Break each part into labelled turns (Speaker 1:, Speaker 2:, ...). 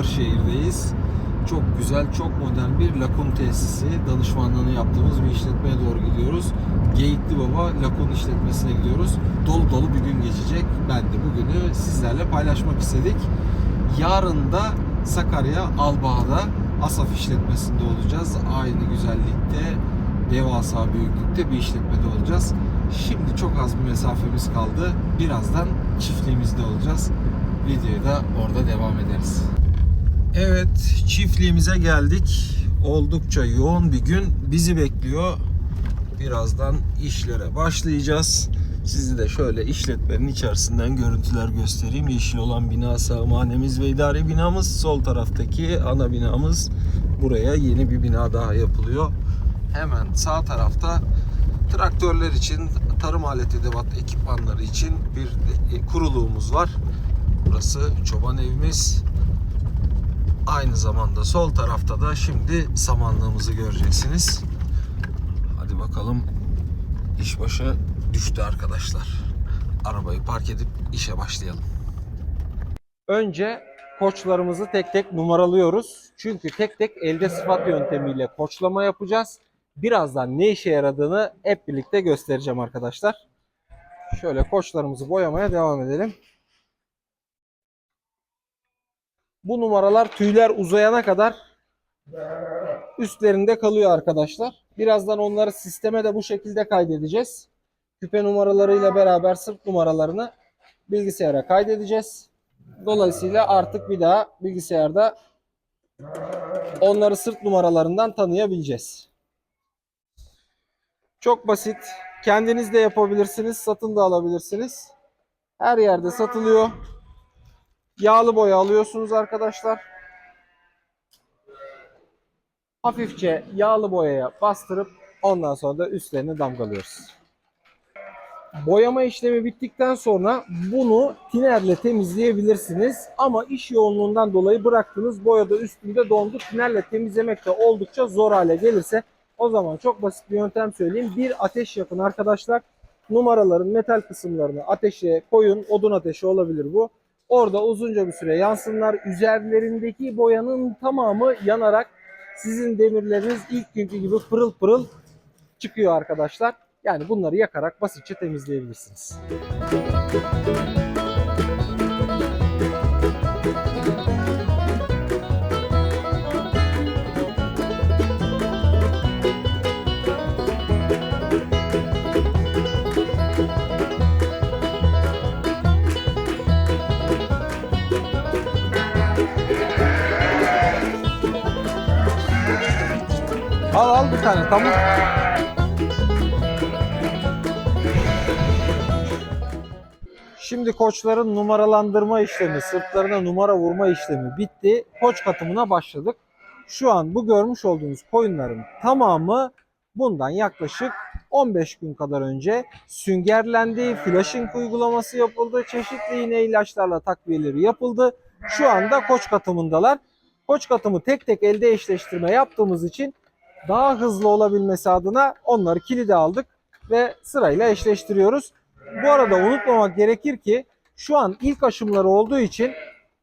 Speaker 1: Kırşehir'deyiz. Çok güzel, çok modern bir lakun tesisi. Danışmanlığını yaptığımız bir işletmeye doğru gidiyoruz. Geyikli Baba Lakun işletmesine gidiyoruz. Dolu dolu bir gün geçecek. Ben de bugünü sizlerle paylaşmak istedik. Yarın da Sakarya Albağ'da Asaf işletmesinde olacağız. Aynı güzellikte, devasa büyüklükte bir işletmede olacağız. Şimdi çok az bir mesafemiz kaldı. Birazdan çiftliğimizde olacağız. Videoya da orada devam ederiz. Evet, çiftliğimize geldik. Oldukça yoğun bir gün bizi bekliyor. Birazdan işlere başlayacağız. Sizi de şöyle işletmenin içerisinden görüntüler göstereyim. Yeşil olan bina sağımhanemiz ve idari binamız. Sol taraftaki ana binamız. Buraya yeni bir bina daha yapılıyor. Hemen sağ tarafta traktörler için, tarım alet edevat ekipmanları için bir e, kuruluğumuz var. Burası çoban evimiz. Aynı zamanda sol tarafta da şimdi samanlığımızı göreceksiniz. Hadi bakalım iş başı düştü arkadaşlar. Arabayı park edip işe başlayalım. Önce koçlarımızı tek tek numaralıyoruz. Çünkü tek tek elde sıfat yöntemiyle koçlama yapacağız. Birazdan ne işe yaradığını hep birlikte göstereceğim arkadaşlar. Şöyle koçlarımızı boyamaya devam edelim. Bu numaralar tüyler uzayana kadar üstlerinde kalıyor arkadaşlar. Birazdan onları sisteme de bu şekilde kaydedeceğiz. Küpe numaralarıyla beraber sırt numaralarını bilgisayara kaydedeceğiz. Dolayısıyla artık bir daha bilgisayarda onları sırt numaralarından tanıyabileceğiz. Çok basit. Kendiniz de yapabilirsiniz. Satın da alabilirsiniz. Her yerde satılıyor. Yağlı boya alıyorsunuz arkadaşlar. Hafifçe yağlı boyaya bastırıp ondan sonra da üstlerini damgalıyoruz. Boyama işlemi bittikten sonra bunu tinerle temizleyebilirsiniz. Ama iş yoğunluğundan dolayı bıraktığınız boyada üstünde dondu. Tinerle temizlemek de oldukça zor hale gelirse o zaman çok basit bir yöntem söyleyeyim. Bir ateş yakın arkadaşlar. Numaraların metal kısımlarını ateşe koyun. Odun ateşi olabilir bu. Orada uzunca bir süre yansınlar. Üzerlerindeki boyanın tamamı yanarak sizin demirleriniz ilk günkü gibi pırıl pırıl çıkıyor arkadaşlar. Yani bunları yakarak basitçe temizleyebilirsiniz. Al tane tamam. Şimdi koçların numaralandırma işlemi, sırtlarına numara vurma işlemi bitti. Koç katımına başladık. Şu an bu görmüş olduğunuz koyunların tamamı bundan yaklaşık 15 gün kadar önce süngerlendi, flashing uygulaması yapıldı, çeşitli iğne ilaçlarla takviyeleri yapıldı. Şu anda koç katımındalar. Koç katımı tek tek elde eşleştirme yaptığımız için daha hızlı olabilmesi adına onları kilide aldık ve sırayla eşleştiriyoruz. Bu arada unutmamak gerekir ki şu an ilk aşımları olduğu için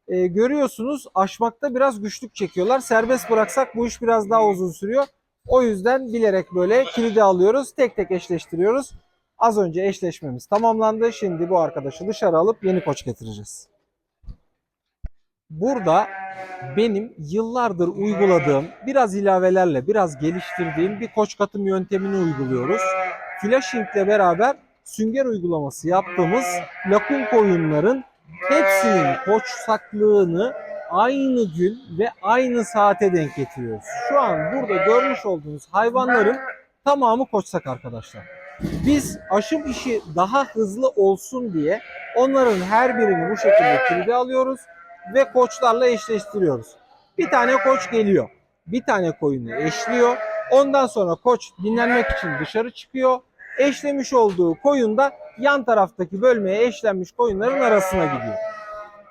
Speaker 1: e, görüyorsunuz aşmakta biraz güçlük çekiyorlar. Serbest bıraksak bu iş biraz daha uzun sürüyor. O yüzden bilerek böyle kilidi alıyoruz. Tek tek eşleştiriyoruz. Az önce eşleşmemiz tamamlandı. Şimdi bu arkadaşı dışarı alıp yeni koç getireceğiz. Burada benim yıllardır uyguladığım, biraz ilavelerle, biraz geliştirdiğim bir koç katım yöntemini uyguluyoruz. Flashing ile beraber sünger uygulaması yaptığımız lakun koyunların hepsinin koçsaklığını aynı gün ve aynı saate denk getiriyoruz. Şu an burada görmüş olduğunuz hayvanların tamamı koçsak arkadaşlar. Biz aşım işi daha hızlı olsun diye onların her birini bu şekilde kilide alıyoruz ve koçlarla eşleştiriyoruz. Bir tane koç geliyor. Bir tane koyunu eşliyor. Ondan sonra koç dinlenmek için dışarı çıkıyor. Eşlemiş olduğu koyun da yan taraftaki bölmeye eşlenmiş koyunların arasına gidiyor.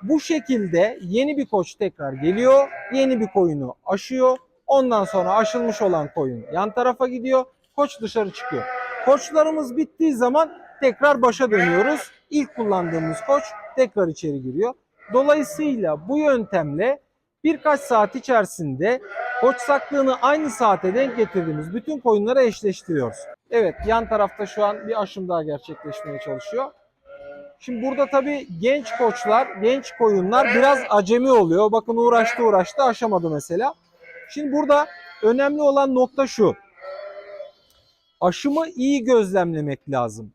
Speaker 1: Bu şekilde yeni bir koç tekrar geliyor. Yeni bir koyunu aşıyor. Ondan sonra aşılmış olan koyun yan tarafa gidiyor. Koç dışarı çıkıyor. Koçlarımız bittiği zaman tekrar başa dönüyoruz. İlk kullandığımız koç tekrar içeri giriyor. Dolayısıyla bu yöntemle birkaç saat içerisinde koçsaklığını aynı saate denk getirdiğimiz bütün koyunları eşleştiriyoruz. Evet yan tarafta şu an bir aşım daha gerçekleşmeye çalışıyor. Şimdi burada tabii genç koçlar, genç koyunlar biraz acemi oluyor. Bakın uğraştı uğraştı aşamadı mesela. Şimdi burada önemli olan nokta şu. Aşımı iyi gözlemlemek lazım.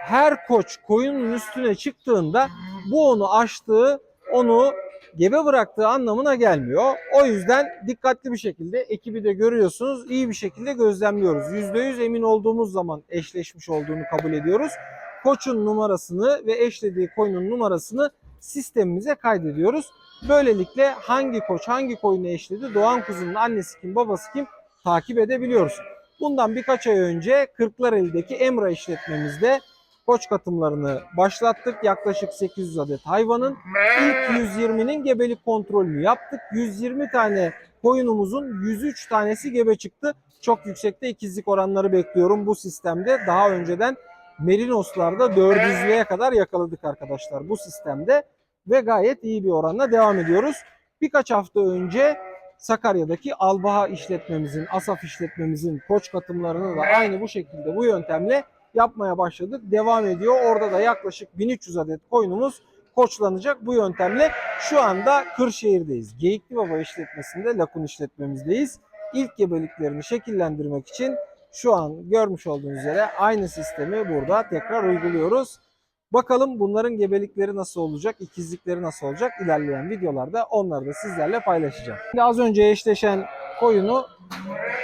Speaker 1: Her koç koyunun üstüne çıktığında bu onu aştığı, onu gebe bıraktığı anlamına gelmiyor. O yüzden dikkatli bir şekilde ekibi de görüyorsunuz. iyi bir şekilde gözlemliyoruz. %100 emin olduğumuz zaman eşleşmiş olduğunu kabul ediyoruz. Koçun numarasını ve eşlediği koyunun numarasını sistemimize kaydediyoruz. Böylelikle hangi koç hangi koyunu eşledi, doğan kuzunun annesi kim, babası kim takip edebiliyoruz. Bundan birkaç ay önce Kırklareli'deki Emra işletmemizde koç katımlarını başlattık. Yaklaşık 800 adet hayvanın ilk 120'nin gebelik kontrolünü yaptık. 120 tane koyunumuzun 103 tanesi gebe çıktı. Çok yüksekte ikizlik oranları bekliyorum bu sistemde. Daha önceden Merinos'larda 400'lüğe kadar yakaladık arkadaşlar bu sistemde ve gayet iyi bir oranla devam ediyoruz. Birkaç hafta önce Sakarya'daki Albaha işletmemizin, Asaf işletmemizin koç katımlarını da aynı bu şekilde bu yöntemle yapmaya başladık. Devam ediyor. Orada da yaklaşık 1300 adet koyunumuz koçlanacak bu yöntemle. Şu anda Kırşehir'deyiz. Geyikli Baba işletmesinde Lakun işletmemizdeyiz. İlk gebeliklerini şekillendirmek için şu an görmüş olduğunuz üzere aynı sistemi burada tekrar uyguluyoruz. Bakalım bunların gebelikleri nasıl olacak, ikizlikleri nasıl olacak ilerleyen videolarda onları da sizlerle paylaşacağım. Şimdi az önce eşleşen koyunu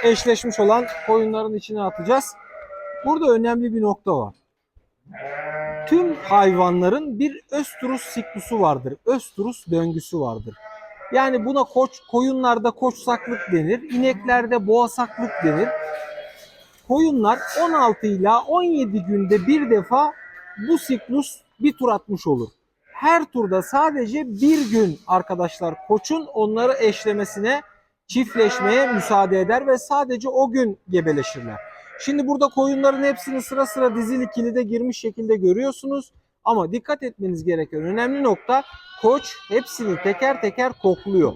Speaker 1: eşleşmiş olan koyunların içine atacağız. Burada önemli bir nokta var. Tüm hayvanların bir östrus siklusu vardır. Östrus döngüsü vardır. Yani buna koç koyunlarda koçsaklık denir, ineklerde boğasaklık denir. Koyunlar 16 ila 17 günde bir defa bu siklus bir tur atmış olur. Her turda sadece bir gün arkadaşlar koçun onları eşlemesine, çiftleşmeye müsaade eder ve sadece o gün gebeleşirler. Şimdi burada koyunların hepsini sıra sıra dizili kilide girmiş şekilde görüyorsunuz. Ama dikkat etmeniz gereken önemli nokta koç hepsini teker teker kokluyor.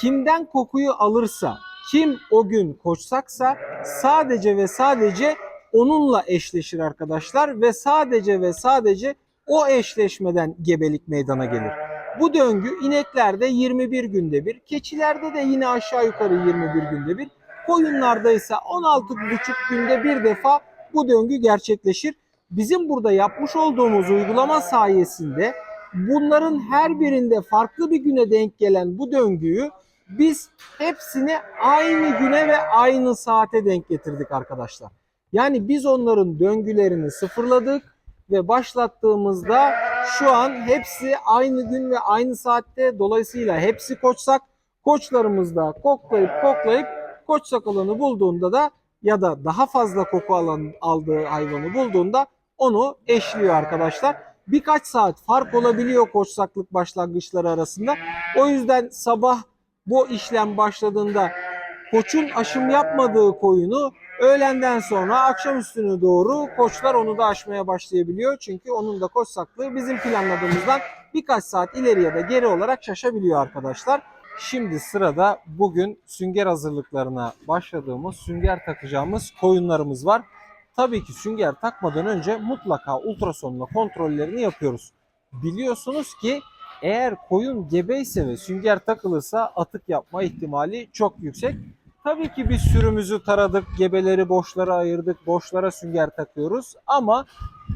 Speaker 1: Kimden kokuyu alırsa, kim o gün koçsaksa sadece ve sadece onunla eşleşir arkadaşlar ve sadece ve sadece o eşleşmeden gebelik meydana gelir. Bu döngü ineklerde 21 günde bir, keçilerde de yine aşağı yukarı 21 günde bir, koyunlarda ise 16,5 günde bir defa bu döngü gerçekleşir. Bizim burada yapmış olduğumuz uygulama sayesinde bunların her birinde farklı bir güne denk gelen bu döngüyü biz hepsini aynı güne ve aynı saate denk getirdik arkadaşlar. Yani biz onların döngülerini sıfırladık ve başlattığımızda şu an hepsi aynı gün ve aynı saatte dolayısıyla hepsi koçsak koçlarımız da koklayıp koklayıp koç sakalını bulduğunda da ya da daha fazla koku alan aldığı hayvanı bulduğunda onu eşliyor arkadaşlar. Birkaç saat fark olabiliyor koçsaklık başlangıçları arasında. O yüzden sabah bu işlem başladığında koçun aşım yapmadığı koyunu öğlenden sonra akşam üstüne doğru koçlar onu da aşmaya başlayabiliyor. Çünkü onun da koç saklığı bizim planladığımızdan birkaç saat ileri ya da geri olarak şaşabiliyor arkadaşlar. Şimdi sırada bugün sünger hazırlıklarına başladığımız, sünger takacağımız koyunlarımız var. Tabii ki sünger takmadan önce mutlaka ultrasonla kontrollerini yapıyoruz. Biliyorsunuz ki eğer koyun gebeyse ve sünger takılırsa atık yapma ihtimali çok yüksek. Tabii ki biz sürümüzü taradık, gebeleri boşlara ayırdık, boşlara sünger takıyoruz. Ama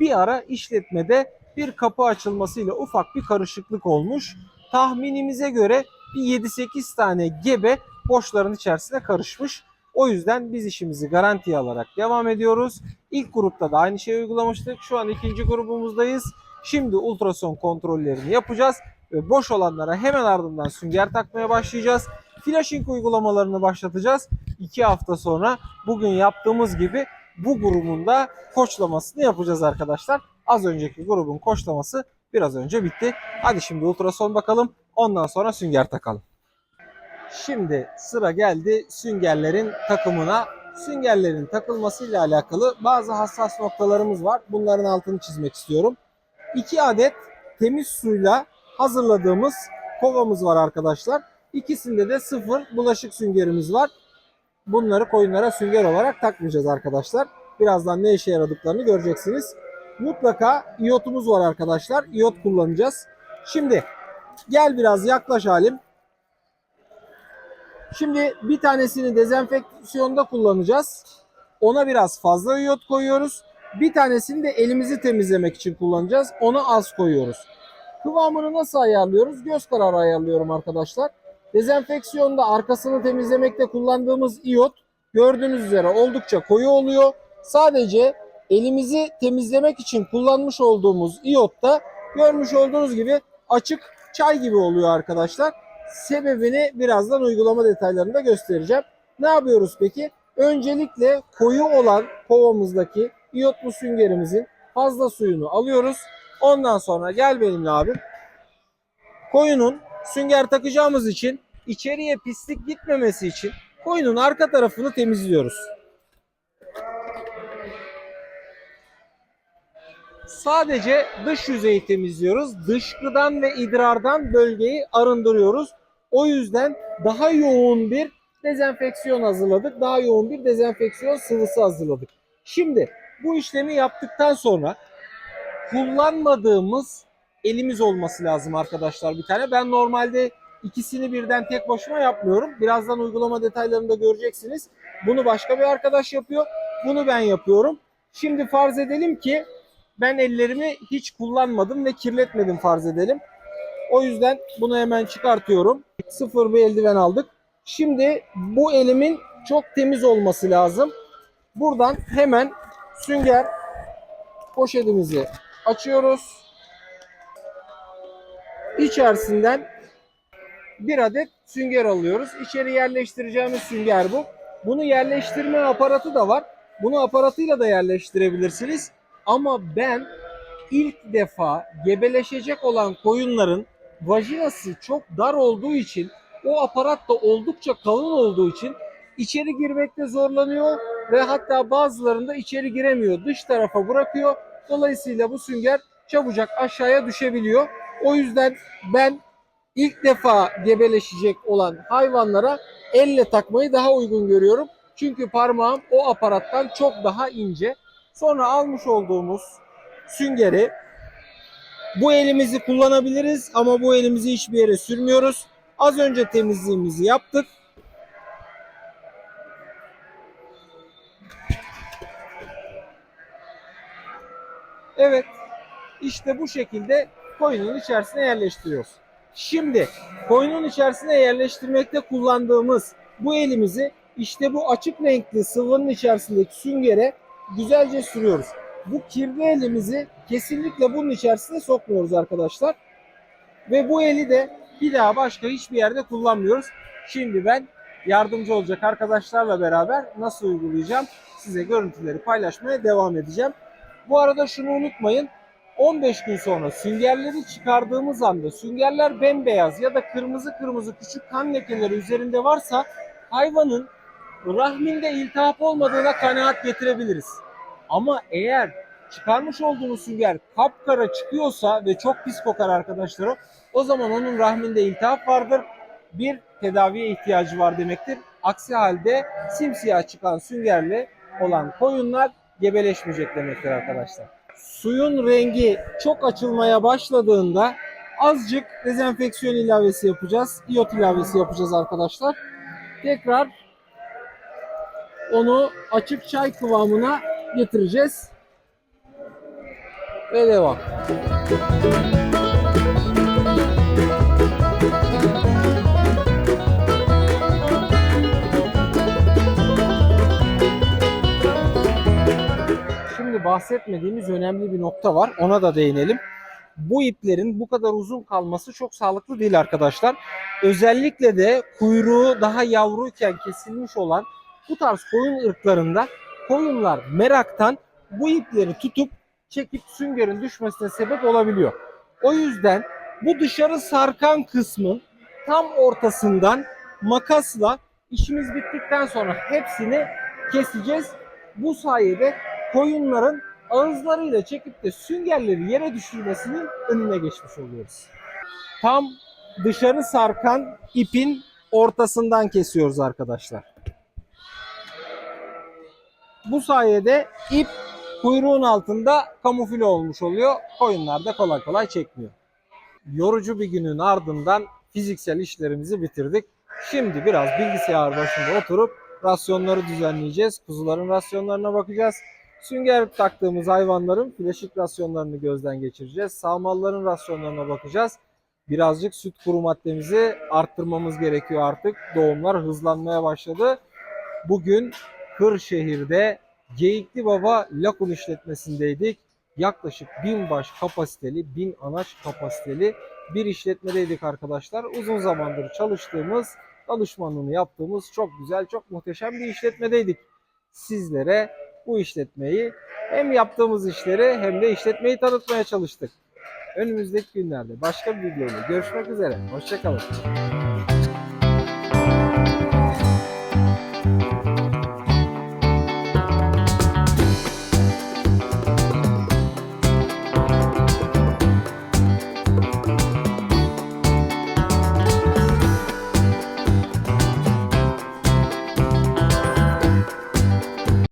Speaker 1: bir ara işletmede bir kapı açılmasıyla ufak bir karışıklık olmuş. Tahminimize göre bir 7-8 tane gebe boşların içerisine karışmış. O yüzden biz işimizi garantiye alarak devam ediyoruz. İlk grupta da aynı şeyi uygulamıştık. Şu an ikinci grubumuzdayız. Şimdi ultrason kontrollerini yapacağız ve boş olanlara hemen ardından sünger takmaya başlayacağız. Flashing uygulamalarını başlatacağız. 2 hafta sonra bugün yaptığımız gibi bu grubun da koçlamasını yapacağız arkadaşlar. Az önceki grubun koçlaması biraz önce bitti. Hadi şimdi ultrason bakalım. Ondan sonra sünger takalım. Şimdi sıra geldi süngerlerin takımına. süngerlerin takılmasıyla alakalı bazı hassas noktalarımız var. Bunların altını çizmek istiyorum. 2 adet temiz suyla hazırladığımız kovamız var arkadaşlar. İkisinde de sıfır bulaşık süngerimiz var. Bunları koyunlara sünger olarak takmayacağız arkadaşlar. Birazdan ne işe yaradıklarını göreceksiniz. Mutlaka iyotumuz var arkadaşlar. İyot kullanacağız. Şimdi gel biraz yaklaş halim. Şimdi bir tanesini dezenfeksiyonda kullanacağız. Ona biraz fazla iyot koyuyoruz. Bir tanesini de elimizi temizlemek için kullanacağız. Ona az koyuyoruz. Kıvamını nasıl ayarlıyoruz? Göz kararı ayarlıyorum arkadaşlar. Dezenfeksiyonda arkasını temizlemekte kullandığımız iyot gördüğünüz üzere oldukça koyu oluyor. Sadece elimizi temizlemek için kullanmış olduğumuz iyot da görmüş olduğunuz gibi açık çay gibi oluyor arkadaşlar. Sebebini birazdan uygulama detaylarında göstereceğim. Ne yapıyoruz peki? Öncelikle koyu olan kovamızdaki iyotlu süngerimizin fazla suyunu alıyoruz. Ondan sonra gel benimle abim. Koyunun sünger takacağımız için içeriye pislik gitmemesi için koyunun arka tarafını temizliyoruz. Sadece dış yüzeyi temizliyoruz. Dışkıdan ve idrardan bölgeyi arındırıyoruz. O yüzden daha yoğun bir dezenfeksiyon hazırladık. Daha yoğun bir dezenfeksiyon sıvısı hazırladık. Şimdi bu işlemi yaptıktan sonra kullanmadığımız elimiz olması lazım arkadaşlar bir tane. Ben normalde ikisini birden tek başıma yapmıyorum. Birazdan uygulama detaylarında göreceksiniz. Bunu başka bir arkadaş yapıyor. Bunu ben yapıyorum. Şimdi farz edelim ki ben ellerimi hiç kullanmadım ve kirletmedim farz edelim. O yüzden bunu hemen çıkartıyorum. Sıfır bir eldiven aldık. Şimdi bu elimin çok temiz olması lazım. Buradan hemen sünger poşetimizi açıyoruz. İçerisinden bir adet sünger alıyoruz. İçeri yerleştireceğimiz sünger bu. Bunu yerleştirme aparatı da var. Bunu aparatıyla da yerleştirebilirsiniz. Ama ben ilk defa gebeleşecek olan koyunların vajinası çok dar olduğu için o aparat da oldukça kalın olduğu için içeri girmekte zorlanıyor ve hatta bazılarında içeri giremiyor. Dış tarafa bırakıyor. Dolayısıyla bu sünger çabucak aşağıya düşebiliyor. O yüzden ben ilk defa gebeleşecek olan hayvanlara elle takmayı daha uygun görüyorum. Çünkü parmağım o aparattan çok daha ince. Sonra almış olduğumuz süngeri bu elimizi kullanabiliriz ama bu elimizi hiçbir yere sürmüyoruz. Az önce temizliğimizi yaptık. Evet. İşte bu şekilde koyunun içerisine yerleştiriyoruz. Şimdi koyunun içerisine yerleştirmekte kullandığımız bu elimizi işte bu açık renkli sıvının içerisindeki süngere güzelce sürüyoruz. Bu kirli elimizi kesinlikle bunun içerisine sokmuyoruz arkadaşlar. Ve bu eli de bir daha başka hiçbir yerde kullanmıyoruz. Şimdi ben yardımcı olacak arkadaşlarla beraber nasıl uygulayacağım size görüntüleri paylaşmaya devam edeceğim. Bu arada şunu unutmayın. 15 gün sonra süngerleri çıkardığımız anda süngerler bembeyaz ya da kırmızı kırmızı küçük kan lekeleri üzerinde varsa hayvanın rahminde iltihap olmadığına kanaat getirebiliriz. Ama eğer çıkarmış olduğunuz sünger kapkara çıkıyorsa ve çok pis kokar arkadaşlar o zaman onun rahminde iltihap vardır. Bir tedaviye ihtiyacı var demektir. Aksi halde simsiyah çıkan süngerle olan koyunlar gebeleşmeyecek demektir arkadaşlar. Suyun rengi çok açılmaya başladığında azıcık dezenfeksiyon ilavesi yapacağız. İyot ilavesi yapacağız arkadaşlar. Tekrar onu açık çay kıvamına getireceğiz. Ve devam. Şimdi bahsetmediğimiz önemli bir nokta var. Ona da değinelim. Bu iplerin bu kadar uzun kalması çok sağlıklı değil arkadaşlar. Özellikle de kuyruğu daha yavruyken kesilmiş olan bu tarz koyun ırklarında koyunlar meraktan bu ipleri tutup çekip süngerin düşmesine sebep olabiliyor. O yüzden bu dışarı sarkan kısmın tam ortasından makasla işimiz bittikten sonra hepsini
Speaker 2: keseceğiz. Bu sayede koyunların ağızlarıyla çekip de süngerleri yere düşürmesinin önüne geçmiş oluyoruz. Tam dışarı sarkan ipin ortasından kesiyoruz arkadaşlar. Bu sayede ip kuyruğun altında kamufle olmuş oluyor. Koyunlar da kolay kolay çekmiyor. Yorucu bir günün ardından fiziksel işlerimizi bitirdik. Şimdi biraz bilgisayar başında oturup rasyonları düzenleyeceğiz. Kuzuların rasyonlarına bakacağız. Sünger taktığımız hayvanların fleşik rasyonlarını gözden geçireceğiz. Sağmalların rasyonlarına bakacağız. Birazcık süt kuru maddemizi arttırmamız gerekiyor artık. Doğumlar hızlanmaya başladı. Bugün Kırşehir'de Geyikli Baba Lakun işletmesindeydik. Yaklaşık bin baş kapasiteli, bin anaç kapasiteli bir işletmedeydik arkadaşlar. Uzun zamandır çalıştığımız, danışmanlığını yaptığımız çok güzel, çok muhteşem bir işletmedeydik. Sizlere bu işletmeyi hem yaptığımız işleri hem de işletmeyi tanıtmaya çalıştık. Önümüzdeki günlerde başka bir videoyla görüşmek üzere. Hoşçakalın.